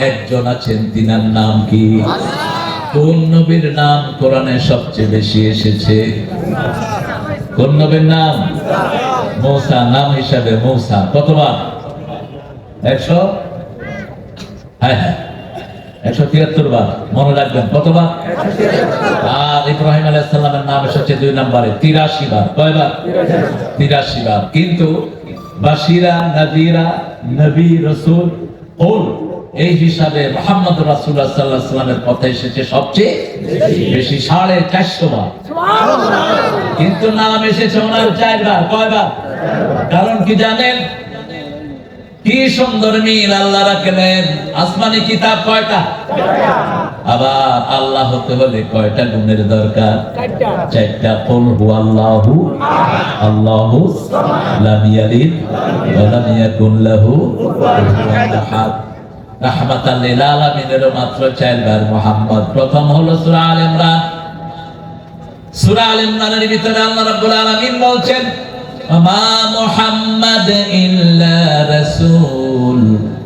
একজন আছেন তিনার নাম কি? কোন নবীর নাম কোরআনে সবচেয়ে বেশি এসেছে? কোন নবীর নাম? মৌসা নাম হিসাবে মৌসা। কতবার? একশো? হ্যাঁ হ্যাঁ। একশো তিয়াত্তর বার। মনে রাখবেন কতবার? আর ইব্রাহিম আলাইসাল্লামের নাম এসেছে দুই নম্বরে তিরাশি বার। কয়বার? তিরাশি বার। কিন্তু বাসিরা নবীরা নবী রসুল ওল এই হিসাবে মোহাম্মদ রাসুল্লাহ সাল্লাহ সাল্লামের কথা এসেছে সবচেয়ে বেশি সাড়ে চারশো বার। কিন্তু নাম এসেছে ওনার চারবার কয়বার? কারণ কি জানেন? কি সুন্দর মিল আল্লাহ রাখলেন। আসমানি কিতাব কয়টা? আবার আল্লাহ হতে হলে কয়টা গুণের দরকার? চারটা। হু আল্লাহু আল্লাহু লাম ইয়ালিদ ওয়া লাম ইয়াকুন লাহু কুফুয়ান আহাদ। রাহমাতাল লিল আলামিনের মাত্র চারবার মুহাম্মদ প্রথম হলো সূরা আল ইমরান সূরা আল ইমরানের ভিতরে আল্লাহ রাব্বুল আলামিন বলছেন মা মুহাম্মাদ ইল্লা রাসূল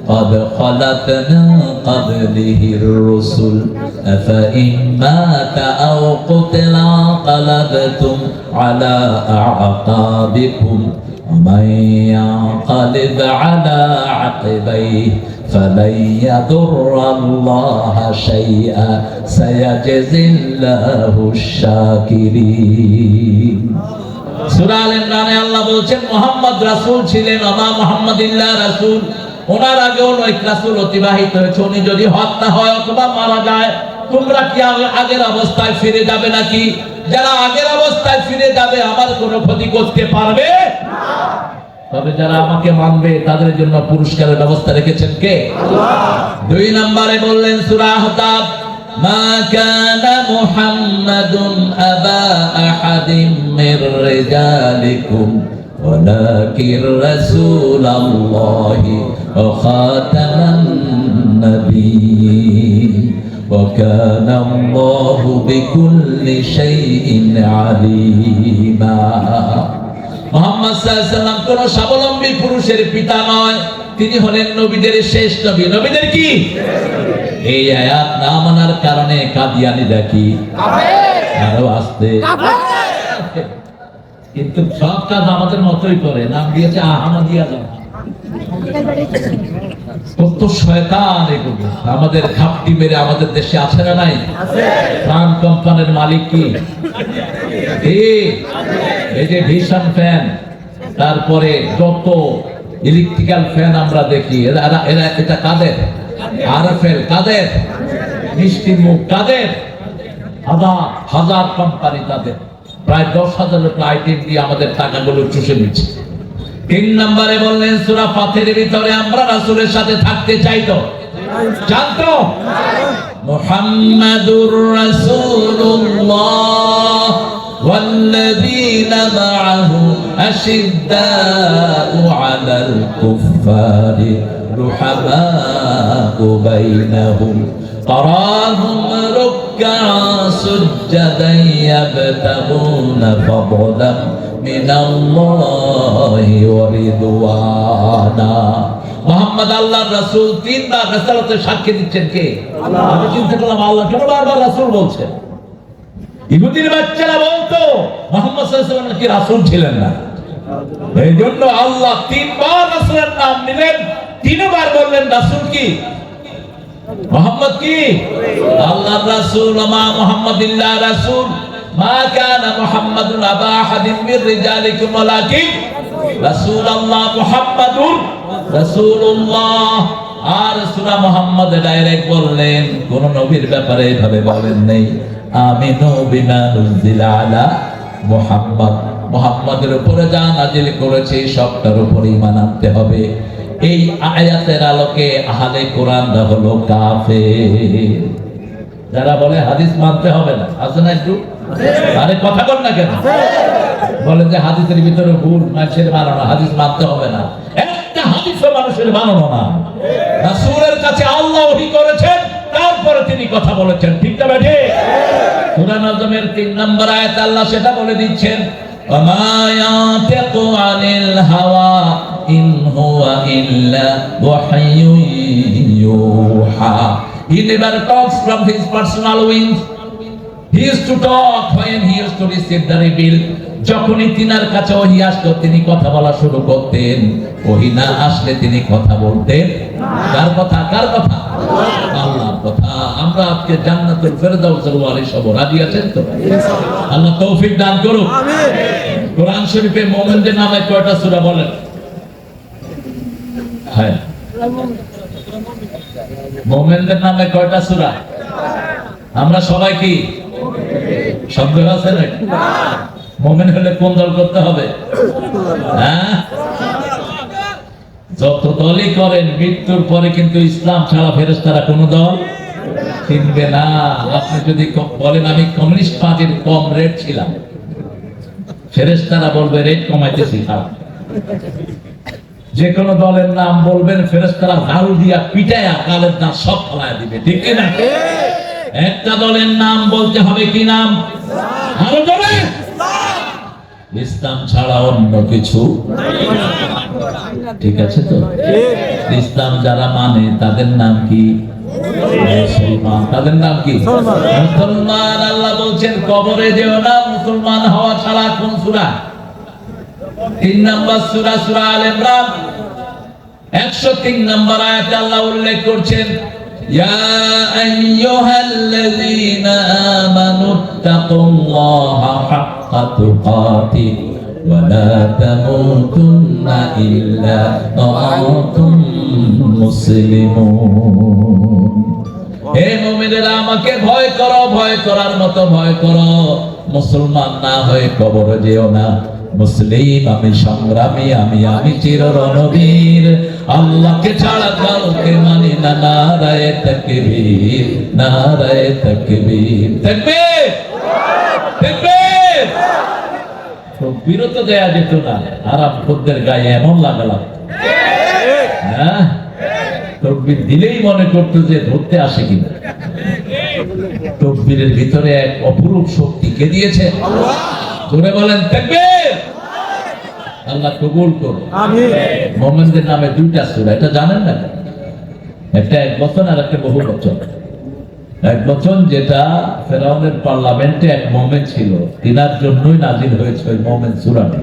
قد خلت من قبله الرسل أفإن مات أو قتل انقلبتم على أعقابكم ومن ينقلب على عقبيه فلن يضر الله شيئا سيجزي الله الشاكرين সূরা আল ইমরানে আল্লাহ বলছেন মোহাম্মদ রাসূল ছিলেন আমা মুহাম্মাদিল্লাহ রাসূল ওনার আগেও নয় রাসূল অতিবাহিত হয়েছে উনি যদি হত্যা হয় অথবা মারা যায় তোমরা কি আগে- আগের অবস্থায় ফিরে যাবে নাকি যারা আগের অবস্থায় ফিরে যাবে আমার কোনো ক্ষতি করতে পারবে তবে যারা আমাকে মানবে তাদের জন্য পুরস্কারের ব্যবস্থা রেখেছেন কে দুই নম্বরে বললেন সূরা আহজাব মা কানা মুহাম্মাদুন আবা আহাদিম মির রিজালিকুম ولكن رسول الله وخاتم النبيين وكان الله بكل شيء عليما মোহাম্মদ সাল্লাম কোন স্বাবলম্বী পুরুষের পিতা নয় তিনি হলেন নবীদের শেষ নবী। নবীদের কি? এই আয়াত না মানার কারণে কাদিয়ানিরা কি? আরও আসতে। কিন্তু সব কাজ আমাদের মতোই করে। নাম দিয়েছে আহমদিয়া জামাত কত শয়তান এগুলো। আমাদের খাপটি মেরে আমাদের দেশে আছে না নাই? প্রাণ কোম্পানির মালিক কি কে? তারপরে যত ইলেকট্রিক্যাল ফ্যান আমরা দেখি এটা কাদের? আরএফএল কাদের? মিষ্টি মুখ কাদের? হাজার হাজার কোম্পানি তাদের। প্রায় দশ হাজারের আইটেম দিয়ে আমাদের টাকাগুলো চুষে নিচ্ছে। তিন নম্বরে বললেন, সুরা পাথের ভিতরে আমরা রাসূলের সাথে থাকতে চাই তো? জানতো মুহাম্মাদুর রাসূলুল্লাহ। والذين معه أشداء على الكفار رحماء بينهم تراهم ركعا سجدا يبتغون فضلا من الله ورضوانا মোহাম্মদ আল্লাহর রাসূল তিনবার রাসূলতে সাক্ষী দিচ্ছেন কে আমি চিন্তা করলাম আল্লাহ কেন বারবার রাসূল বলছেন ইহুদির বাচ্চারা বলতো, মোহাম্মদ সাল্লাল্লাহু ছিলেন না। এই জন্য আল্লাহ তিনবার রাসূলের নাম নিলেন, তিনবার বললেন, রাসূল কি? মোহাম্মদ কি? মা রাসূল। মা আবা মির রিজালিকুম, ওয়ালাকিন আর মুহাম্মদ ডাইরেক্ট বললেন, কোন নবীর ব্যাপারে এভাবে বলেন নেই। আমিনু বিমা নুজিলা আলা মুহাম্মদ। মুহাম্মাদের উপরে যা নাজিল করেছে, সবটার উপর ঈমান আনতে হবে। এই আয়াতের আলোকে আহলে কোরআনরা হলো কাফের। যারা বলে হাদিস মানতে হবে না, আছে না একটু? আরে কথা বল না কেন? বলেন যে হাদিসের ভিতরে ভুল, মানুষের মানানো হাদিস মানতে হবে না। একটা হাদিসও মানুষের মানানো না। রাসূলের কাছে আল্লাহ ওহী তারপরে তিনি কথা বলেছেন, ঠিক না বেঠে সূরা নাজমের 3 নম্বর আয়াত আল্লাহ সেটা বলে দিচ্ছেন. যখনই তিনার কাছে ওহি আসতো তিনি কথা বলা শুরু করতেন। ওহি না আসলে তিনি কথা বলতেন। কার কথা? কার কথা? আমরা রাজি আছেন তো? আল্লাহ তৌফিক দান কোরআন শরীফে মোমেনদের নামে কয়টা বলেন? হ্যাঁ। মোমেনদের নামে কয়টা আমরা সবাই কি? শব্দ আছে নাকি মোমেন হলে কোন দল করতে হবে? হ্যাঁ? যত দলই করেন, মৃত্যুর পরে কিন্তু ইসলাম ছাড়া ফেরেস্তারা কোন দল কিনবে না। আপনি যদি বলেন আমি কমিউনিস্ট পার্টির কম রেট ছিলাম। ফেরেস্তারা বলবে রেট কমাইতেছি খারাপ। যে কোনো দলের নাম বলবেন ফেরেস্তারা ঝাড়ু দিয়া পিটায়া কালের দাঁত সব ফলায় দিবে। ঠিক না একটা দলের নাম বলতে হবে কি নাম? আরও জোরে! ইসলাম ছাড়া অন্য কিছু? ঠিক আছে তো? ইসলাম যারা মানে তাদের নাম কি? মুসলমান তাদের নাম কি মুসলমান আল্লাহ বলছেন কবরে যেও না মুসলমান হওয়া ছাড়া কোন সুরা তিন নম্বর সুরা সুরা আল ইমরান একশো তিন নম্বর আয়াতে আল্লাহ উল্লেখ করছেন يا أيها الذين آمنوا اتقوا الله حق تقاته ولا تموتن إلا وأنتم مسلمون হে মুমিনেরা আমাকে ভয় করো ভয় করার মতো ভয় করো। মুসলমান না হয়ে কবর যেও না। মুসলিম আমি সংগ্রামী আমি আমি চির রণবীর আল্লাহকে ছাড়া কাউকে মানি না নারায়ে তাকবীর নারায়ে তাকবীর। তাকবীর! তাকবীর! তো বিরত দেয়া যেত না। আরাম খদ্দের গায়ে এমন লাগালাম। হ্যাঁ? তকবির দিলেই মনে করতো যে ধরতে আসে কিনা। তকবীরের ভিতরে এক অপরূপ শক্তি কে দিয়েছে? ধরে বলেন তাকবীর! আল্লাহ কবুল করো মোমেনদের নামে দুইটা সূরা এটা জানেন না? একটা এক বচন আর একটা বহু বচন। এক বচন যেটা ফেরাউনের পার্লামেন্টে এক মোমেন ছিল তিনার জন্যই নাজিল হয়েছে ওই মোমেন সূরাটি।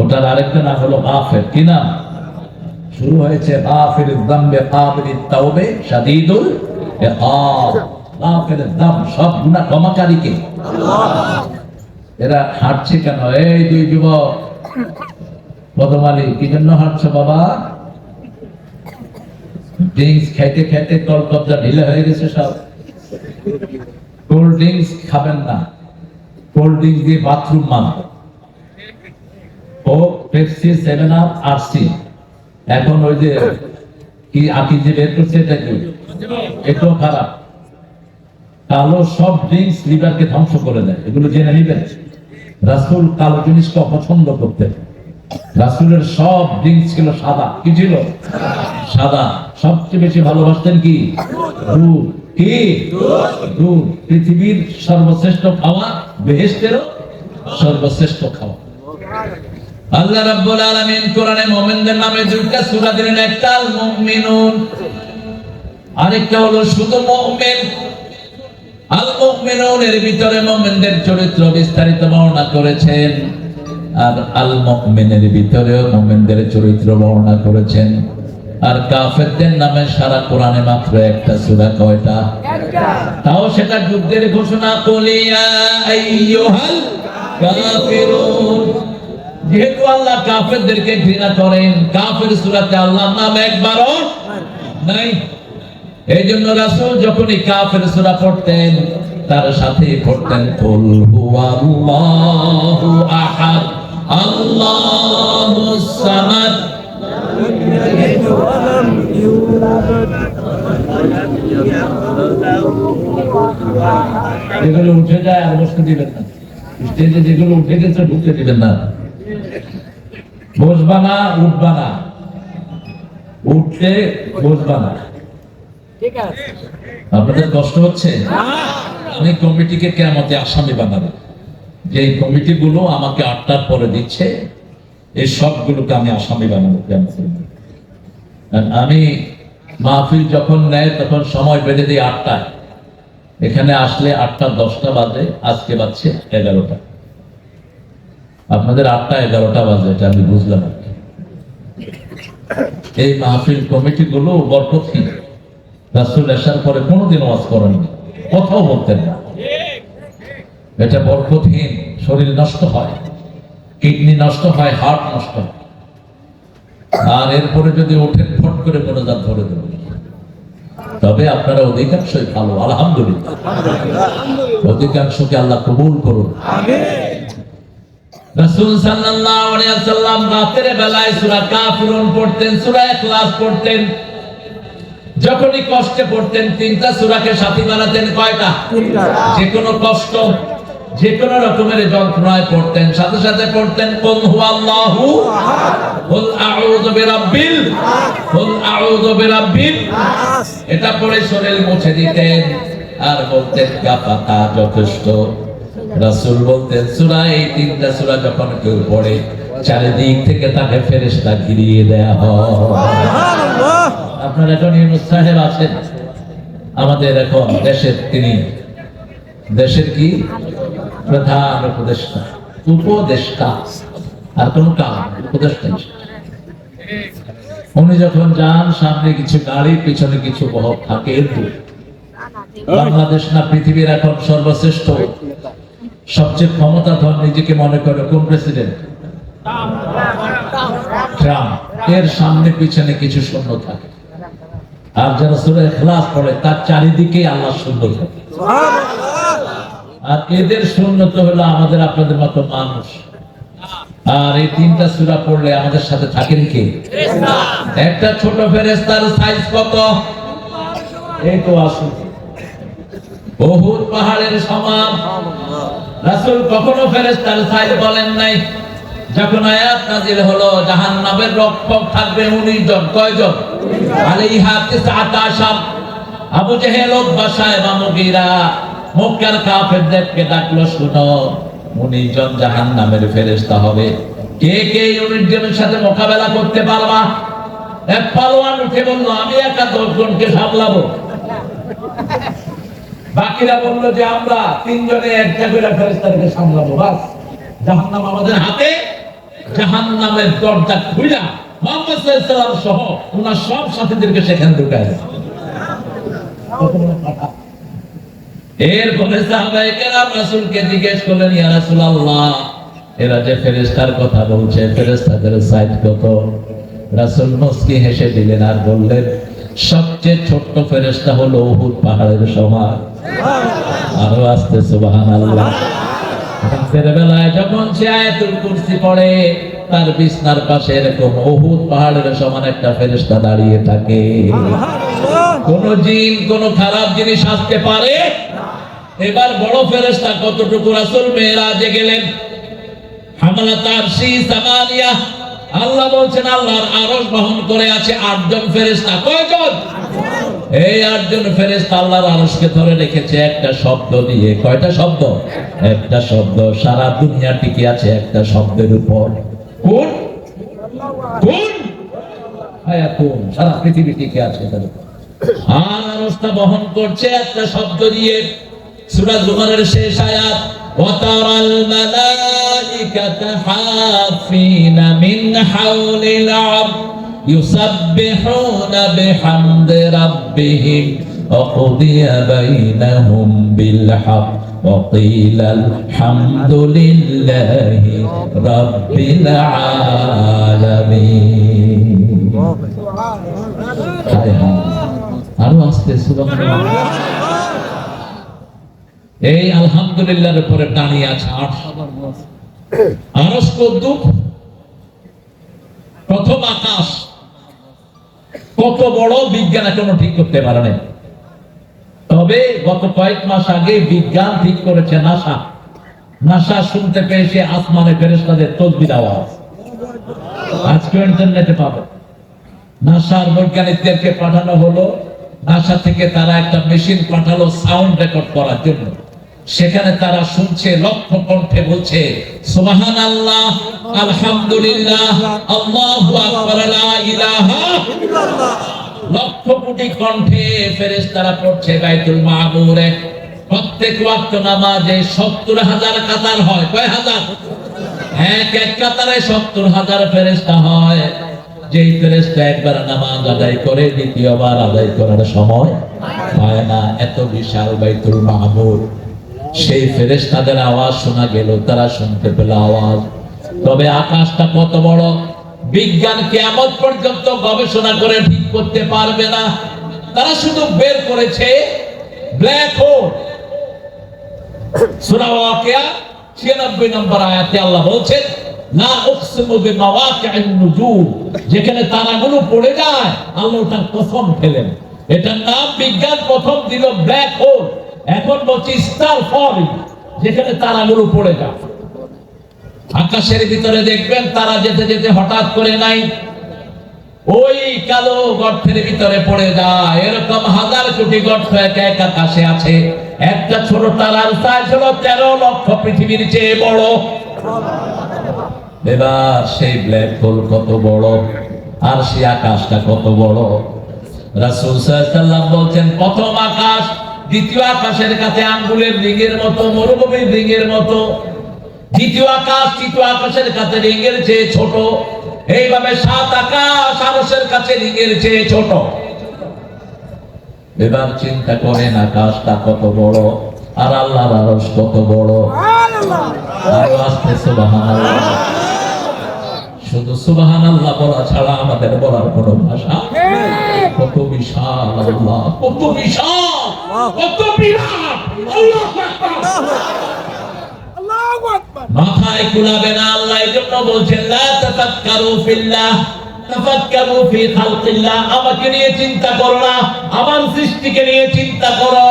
ওটার আরেকটা নাম হলো গাফের। কি নাম? শুরু হয়েছে গাফির দাম্বে কাবিল তাওবে, শাদীদুল ইকাব। গাফির দাম, সব গুনাহ ক্ষমাকারীকে। এরা হাঁটছে কেন? এই দুই যুবক। বদমালি কি জন্য হাঁটছো বাবা? ড্রিঙ্কস খাইতে খাইতে কলকবজা ঢিলে হয়ে গেছে সব। কোল্ড ড্রিঙ্কস খাবেন না। কোল্ড ড্রিঙ্কস দিয়ে বাথরুম মান ও পেপসি, সেভেন আপ, আরসি। এখন ওই যে কি আকি যে বের করছে, এটা কি? এটাও খারাপ। কালো সব ড্রিঙ্কস লিভারকে ধ্বংস করে দেয়, এগুলো জেনে নিবেন। রাসুল কালো জিনিসকে অপছন্দ করতেন। রাসুলের সব ড্রিঙ্কস ছিল সাদা। কি ছিল? সাদা। সবচেয়ে বেশি ভালোবাসতেন কি? দুধ। কি? দুধ। পৃথিবীর সর্বশ্রেষ্ঠ খাওয়া বেহেস্তেরও সর্বশ্রেষ্ঠ খাওয়া। আল্লাহ রাব্বুল আলামিন কোরআনে মুমিনদের নামে দুইটা সূরা দিলেন, একটা আল মুমিনুন, আরেকটা হলো শুধু মুমিন। আল মুমিনুন এর ভিতরে মুমিনদের চরিত্র বিস্তারিত বর্ণনা করেছেন, আর আল মুমিনের ভিতরেও মুমিনদের চরিত্র বর্ণনা করেছেন। আর কাফেরদের নামে সারা কোরআনে মাত্র একটা সূরা, কয়টা? তাও সেটা যুদ্ধের ঘোষণা কলিয়া আইয়ুহাল কাফিরুন। যেহেতু আল্লাহ কাফেরদেরকে ঘৃণা করেন, কাফের সূরাতে আল্লাহর নাম একবারও নাই। এই জন্য রাসূল যখনই কাফের সূরা পড়তেন, তার সাথে পড়তেন, কুল হুয়াল্লাহু আহাদ আল্লাহুস সামাদ। যেগুলো উঠে যায় আর বসতে দিবেন না। স্টেজে যেগুলো উঠে গেছে, ঢুকতে দিবেন না। বসবা না উঠবা না। উঠতে বসবা না। আপনাদের কষ্ট হচ্ছে? আমি কমিটিকে কেমতে আসামি বানাবো। যে কমিটিগুলো আমাকে আটটার পরে দিচ্ছে এই সবগুলোকে আমি আসামি বানাবো আমি মাহফিল যখন নেয় তখন সময় বেঁধে দিই আটটায়। এখানে আসলে আটটা দশটা বাজে আজকে বাজছে এগারোটা। আপনাদের আটটা এগারোটা বাজে, এটা আমি বুঝলাম এই মাহফিল কমিটি গুলো বরকতহীন রাসুল আসার পরে কোনোদিন ওয়াজ করেননি। কথাও বলতেন না। এটা বরকতহীন। শরীর নষ্ট হয়, কিডনি নষ্ট হয়, হার্ট নষ্ট হয়। আর এরপরে যদি ওঠেন, ফট করে মনোজাত ধরে দেবেন। তবে আপনারা অধিকাংশই ভালো, আলহামদুলিল্লাহ। অধিকাংশকে আল্লাহ কবুল করুন। রাসূল সাল্লাল্লাহু আলাইহি ওয়াসাল্লাম রাতের বেলায় সূরা কাফিরুন পড়তেন সূরা ইখলাস পড়তেন। যখনই কষ্টে পড়তেন তিনটা সূরাকে সাথী বানাতেন কয়টা? যে কোনো কষ্ট যে কোনো রকমের যন্ত্রণায় পড়তেন। সাথে সাথে পড়তেন কুল হুয়াল্লাহু আহাদ। কুল আউযু বিরাব্বিল। কুল আউযু বিরাব্বিন এটা পড়ে শরীর মুছে দিতেন। আর বলতেন কাফাতা যথেষ্ট। রাসূল বলতেন সূরা এই তিনটা সূরা যখন কেউ পড়ে চারিদিক থেকে তাকে ফেরেশতা ঘিরিয়ে দেয়া হয়। আপনার এখন ইউনুস সাহেব আছেন? আমাদের এখন দেশের তিনি দেশের কি? প্রধান উপদেষ্টা উপদেষ্টা আর কোন কাম উপদেষ্টা উনি যখন যান সামনে কিছু গাড়ি পিছনে কিছু বহর থাকে। বাংলাদেশ না পৃথিবীর এখন সর্বশ্রেষ্ঠ সবচেয়ে ক্ষমতাধর নিজেকে মনে করে কোন প্রেসিডেন্ট ট্রাম্প। এর সামনে পিছনে কিছু শূন্য থাকে। আর যারা সুরে খেলাস পড়ে তার চারিদিকে আল্লাহ শূন্য থাকে। আর এদের শূন্যত হলো আমাদের আপনাদের মতো মানুষ। আর এই তিনটা সূরা পড়লে আমাদের সাথে থাকেন কে? একটা ছোট ফেরেস্তার সাইজ কত? এই তো আসুন। বহুত পাহাড়ের সমান রাসূল কখনো ফেরেশতার সাইজ বলেন নাই যখন আয়াত নাজিল হলো জাহান্নামের রক্ষক থাকবে 19 জন কয়জন? আলাইহা তিসআতা আশার আবু জেহেল উতবা সাহেব মুগীরা মক্কার কাফেরদেরকে ডাকলো শুনো 19 জন জাহান্নামের ফেরেশতা হবে। কে কে এই 19 জনের সাথে মোকাবেলা করতে পারবা? এক পালোয়ান উঠে বলল আমি একা দশ জনকে সামলাবো। বাকিরা বলল যে আমরা তিনজনে একটা করে ফেরেস্তাকে সামলাবো, বাস। জাহান্নাম আমাদের হাতে, জাহান্নামের দরজা খুইলা মোহাম্মদ সাল্লাল্লাহু সহ ওনার সব সাথীদেরকে সেখানে ঢুকায় সাহাবায়ে কেরাম রাসূলকে জিজ্ঞেস করলেন, ইয়া রাসূলুল্লাহ, এরা যে ফেরেশতার কথা বলছে, ফেরেশতাদের সাইজ কত? রাসূল মুস্কি হেসে দিলেন, আর বললেন সবচেয়ে ছোট্ট ফেরেশতা হলো উহুদ পাহাড়ের সমান আরও আসতে সুবহানাল্লাহ। রাতের বেলায় যখন সে আয়াতুল কুরসি পড়ে তার বিছনার পাশে এরকম উহুদ পাহাড়ের সমান একটা ফেরেস্তা দাঁড়িয়ে থাকে। কোন জিন কোন খারাপ জিনিস আসতে পারে? এবার বড় ফেরেস্তা কতটুকু রাসূল মেরাজে গেলেন? হামলা তার সেই সামানিয়া আল্লাহ বলছেন, আল্লাহর আরশ বহন করে আছে আটজন ফেরেশতা। কয়জন? এই আটজন ফেরেশতা আল্লাহর আরশকে ধরে রেখেছে, একটা শব্দ দিয়ে। কয়টা শব্দ? একটা শব্দ, সারা দুনিয়া টিকে আছে একটা শব্দের উপর। কোন? কোন? হায়া কোন? সারা পৃথিবী টিকে আছে উপর। আর আরশটা বহন করছে একটা শব্দ দিয়ে। সূরা জুমারের শেষ আয়াত। وترى الملائكة حافين من حول العرش يسبحون بحمد ربهم وقضي بينهم بالحق وقيل الحمد لله رب العالمين হায় হায় আরো আসতে সুবহানাল্লাহ এই আলহামদুলিল্লাহর উপরে দাঁড়িয়ে আছে কদ্দুক প্রথম আকাশ। কত বড় বিজ্ঞান এখনও ঠিক করতে পারে নাই তবে গত কয়েক মাস আগে বিজ্ঞান ঠিক করেছে নাসা। নাসা শুনতে পেয়েছে আসমানে ফেরেশতাদের তসবির আওয়াজ আজকে ইন্টারনেটে পাবে। নাসার বৈজ্ঞানিকদেরকে পাঠানো হলো। নাসা থেকে তারা একটা মেশিন পাঠালো সাউন্ড রেকর্ড করার জন্য। সেখানে তারা শুনছে লক্ষ কণ্ঠে বলছে সুবহান আল্লাহ আলহামদুলিল্লাহ লক্ষ কোটি কণ্ঠে পড়ছে, বাইতুল প্রত্যেক ওয়াক্ত নামাজে সত্তর হাজার কাতার হয়। কয় হাজার? এক এক কাতারে সত্তর হাজার ফেরেশতা হয়। যেই ফেরেশতা একবার নামাজ আদায় করে, দ্বিতীয়বার আদায় করার সময় পায় না। এত বিশাল বাইতুল মাহমুর সেই ফেরেশতাদের আওয়াজ শোনা গেল, তারা শুনতে পেল আওয়াজ। তবে আকাশটা কত বড়, বিজ্ঞান কেমন পর্যন্ত গবেষণা করে ঠিক করতে পারবে না। তারা শুধু বের করেছে ব্ল্যাক হোল। সূরা ওয়াকিয়া 96 নম্বর আয়াতে আল্লাহ বলছেন না উকসিমু বিমাওয়াকি'ন নুজুম যেখানে তারাগুলো পড়ে যায়, আল্লাহ ওটার কসম খেলেন। এটার নাম বিজ্ঞান প্রথম দিল ব্ল্যাক হোল। এখন বলছি স্টার ফলিং যেখানে তারাগুলো পড়ে যায় আকাশের ভিতরে দেখবেন তারা যেতে যেতে হঠাৎ করে নাই। ওই কালো গর্তের ভিতরে পড়ে যায়। এরকম হাজার কোটি গর্ত এক এক আকাশে আছে। একটা ছোট তারার সাইজ হলো তেরো লক্ষ পৃথিবীর চেয়ে বড়। এবার সেই ব্ল্যাক হোল কত বড়, আর সেই আকাশটা কত বড়। রাসূল সাল্লাল্লাহু বলছেন, প্রথম আকাশ দ্বিতীয় আকাশের কাছে আঙ্গুলের রিঙের মতো মরুভূমির রিঙের মতো। দ্বিতীয় আকাশ তৃতীয় আকাশের কাছে রিঙের চেয়ে ছোট। এইভাবে সাত আকাশ আরশের কাছে রিঙের চেয়ে ছোট। এবার চিন্তা করেন আকাশটা কত বড় আর আল্লাহর আরশ কত বড়। আরও আসতে সুবহানাল্লাহ। শুধু সুবহানাল্লাহ বলা ছাড়া আমাদের বলার কোনো ভাষা কত বিশাল আল্লাহ কত বিশাল। কত বিরাট আল্লাহু আকবার। মাথায় কুলাবে না আল্লাহ এই জন্য বলছেন লা তাফাক্কারু ফিল্লাহ তাফাক্কারু ফি খালকিল্লাহ আমাকে নিয়ে চিন্তা করো না আমার সৃষ্টিকে নিয়ে চিন্তা করো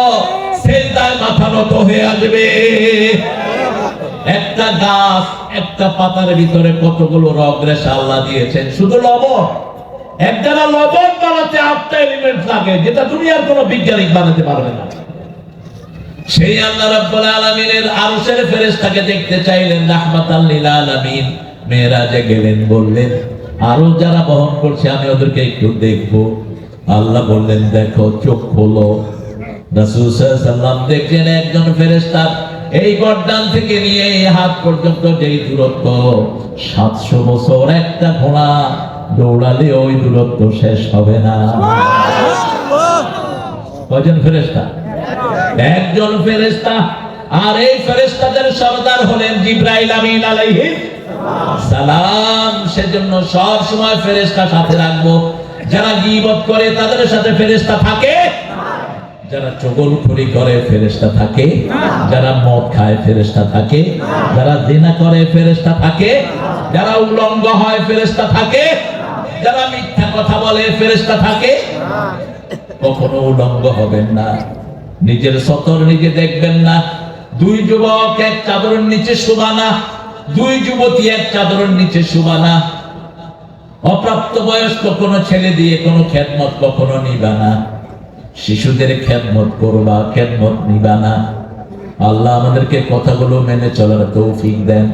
সেজদায় মাথা নত হয়ে আসবে। একটা গাছ একটা পাতার ভিতরে কতগুলো রগ রেশা আল্লাহ দিয়েছেন শুধু লবণ? লবণ বানাতে আটটা এলিমেন্ট লাগে, যেটা কোনো বিজ্ঞানিক বানাতে পারবে না। সেই আল্লাহ আলামিনের আরশের ফেরেশতাকে দেখতে চাইলেন, রাহমাতাল লিল আলামিন। মেরাজে গেলেন, বললেন আরও যারা বহন করছে, আমি ওদেরকে একটু দেখব। আল্লাহ বললেন, দেখো, চোখ খোলো। রাসূল সাল্লাল্লাহু দেখলেন একজন ফেরেশতা এই গর্দান থেকে নিয়ে এই হাত পর্যন্ত যেই দূরত্ব, সাতশো বছর একটা ঘোড়া। দৌড়ালে ওই দূরত্ব শেষ হবে না। কয়জন ফেরেশতা? একজন ফেরেশতা। আর এই ফেরেশতাদের সর্দার হলেন জিব্রাইল আমিন আলাইহিস সালাম। সেজন্য সব সময় ফেরেশতা সাথে রাখব। যারা গীবত করে তাদের সাথে ফেরেশতা থাকে। যারা চগলখড়ি করে ফেরেশতা থাকে। যারা মদ খায় ফেরেশতা থাকে। যারা জিনা করে ফেরেশতা থাকে। যারা উলঙ্গ হয় ফেরেশতা থাকে। যারা মিথ্যা কথা বলে, ফেরেশতা থাকে, কখনো উলঙ্গ হবেন না। নিজের সতর নিজে দেখবেন না। দুই যুবক এক চাদরের নিচে শুবানা দুই যুবতী এক চাদরের নিচে শুবানা অপ্রাপ্ত বয়স্ক কোনো ছেলে দিয়ে কোনো খেদমত কখনো নিবা না। শিশুদের খেদমত করবা, খেদমত নিবা না। আল্লাহ আমাদেরকে কথাগুলো মেনে চলার তৌফিক দেন।